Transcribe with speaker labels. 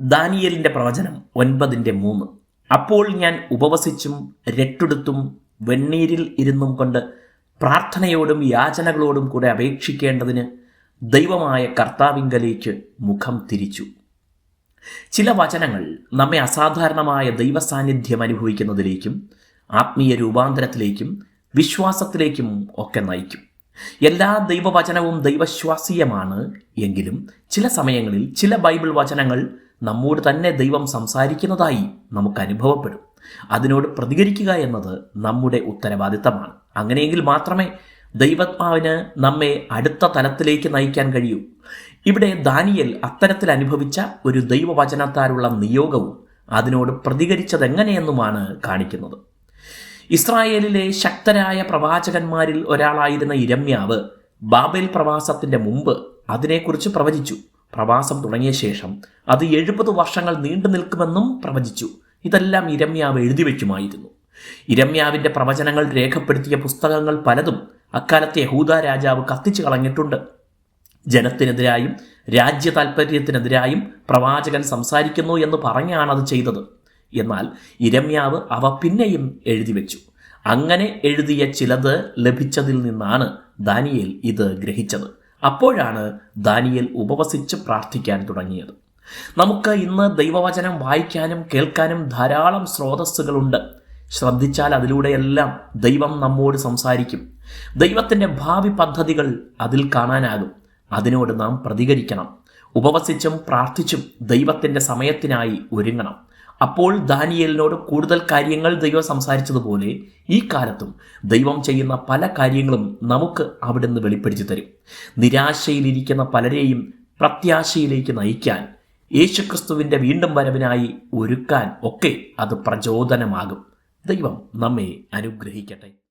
Speaker 1: ദാനിയലിന്റെ പ്രവചനം ഒൻപതിന്റെ മൂന്ന്. അപ്പോൾ ഞാൻ ഉപവസിച്ചും രട്ടെടുത്തും വെണ്ണീരിൽ ഇരുന്നും കൊണ്ട് പ്രാർത്ഥനയോടും യാചനകളോടും കൂടെ അപേക്ഷിക്കേണ്ടതിന് ദൈവമായ കർത്താവിങ്കലേക്ക് മുഖം തിരിച്ചു. ചില വചനങ്ങൾ നമ്മെ അസാധാരണമായ ദൈവസാന്നിധ്യം അനുഭവിക്കുന്നതിലേക്കും ആത്മീയ രൂപാന്തരത്തിലേക്കും വിശ്വാസത്തിലേക്കും ഒക്കെ നയിക്കും. എല്ലാ ദൈവവചനവും ദൈവശ്വാസീയമാണ് എങ്കിലും ചില സമയങ്ങളിൽ ചില ബൈബിൾ വചനങ്ങൾ നമ്മോട് തന്നെ ദൈവം സംസാരിക്കുന്നതായി നമുക്ക് അനുഭവപ്പെടും. അതിനോട് പ്രതികരിക്കുക എന്നത് നമ്മുടെ ഉത്തരവാദിത്തമാണ്. അങ്ങനെയെങ്കിൽ മാത്രമേ ദൈവാത്മാവിന് നമ്മെ അടുത്ത തലത്തിലേക്ക് നയിക്കാൻ കഴിയൂ. ഇവിടെ ദാനിയൽ അത്തരത്തിൽ അനുഭവിച്ച ഒരു ദൈവവചനത്താലുള്ള നിയോഗവും അതിനോട് പ്രതികരിച്ചതെങ്ങനെയെന്നുമാണ് കാണിക്കുന്നത്. ഇസ്രായേലിലെ ശക്തരായ പ്രവാചകന്മാരിൽ ഒരാളായിരുന്ന ഇരമ്യാവ് ബാബേൽ പ്രവാസത്തിന്റെ മുമ്പ് അതിനെക്കുറിച്ച് പ്രവചിച്ചു. പ്രവാസം തുടങ്ങിയ ശേഷം അത് എഴുപത് വർഷങ്ങൾ നീണ്ടു നിൽക്കുമെന്നും പ്രവചിച്ചു. ഇതെല്ലാം ഇരമ്യാവ് എഴുതി വയ്ക്കുമായിരുന്നു. ഇരമ്യാവിന്റെ പ്രവചനങ്ങൾ രേഖപ്പെടുത്തിയ പുസ്തകങ്ങൾ പലതും അക്കാലത്തെ യഹൂദ രാജാവ് കത്തിച്ചു കളഞ്ഞിട്ടുണ്ട്. ജനത്തിനെതിരായും രാജ്യ താൽപ്പര്യത്തിനെതിരായും പ്രവാചകൻ സംസാരിക്കുന്നു എന്ന് പറഞ്ഞാണ് അത് ചെയ്തത്. എന്നാൽ ഇരമ്യാവ് അവ പിന്നെയും എഴുതി വെച്ചു. അങ്ങനെ എഴുതിയ ചിലത് ലഭിച്ചതിൽ നിന്നാണ് ദാനിയേൽ ഇത് ഗ്രഹിച്ചത്. അപ്പോഴാണ് ദാനിയൽ ഉപവസിച്ച് പ്രാർത്ഥിക്കാൻ തുടങ്ങിയത്. നമുക്ക് ഇന്ന് ദൈവവചനം വായിക്കാനും കേൾക്കാനും ധാരാളം സ്രോതസ്സുകളുണ്ട്. ശ്രദ്ധിച്ചാൽ അതിലൂടെയെല്ലാം ദൈവം നമ്മോട് സംസാരിക്കും. ദൈവത്തിന്റെ ഭാവി പദ്ധതികൾ അതിൽ കാണാനാകും. അതിനോട് നാം പ്രതികരിക്കണം. ഉപവസിച്ചും പ്രാർത്ഥിച്ചും ദൈവത്തിന്റെ സമയത്തിനായി ഒരുങ്ങണം. അപ്പോൾ ദാനിയലിനോട് കൂടുതൽ കാര്യങ്ങൾ ദൈവം സംസാരിച്ചതുപോലെ ഈ കാലത്തും ദൈവം ചെയ്യുന്ന പല കാര്യങ്ങളും നമുക്ക് അവിടെ നിന്ന് വെളിപ്പെടുത്തി തരും. നിരാശയിലിരിക്കുന്ന പലരെയും പ്രത്യാശയിലേക്ക് നയിക്കാൻ യേശുക്രിസ്തുവിന്റെ വീണ്ടും വരവിനായി ഒരുക്കാൻ ഒക്കെ അത് പ്രചോദനമാകും. ദൈവം നമ്മെ അനുഗ്രഹിക്കട്ടെ.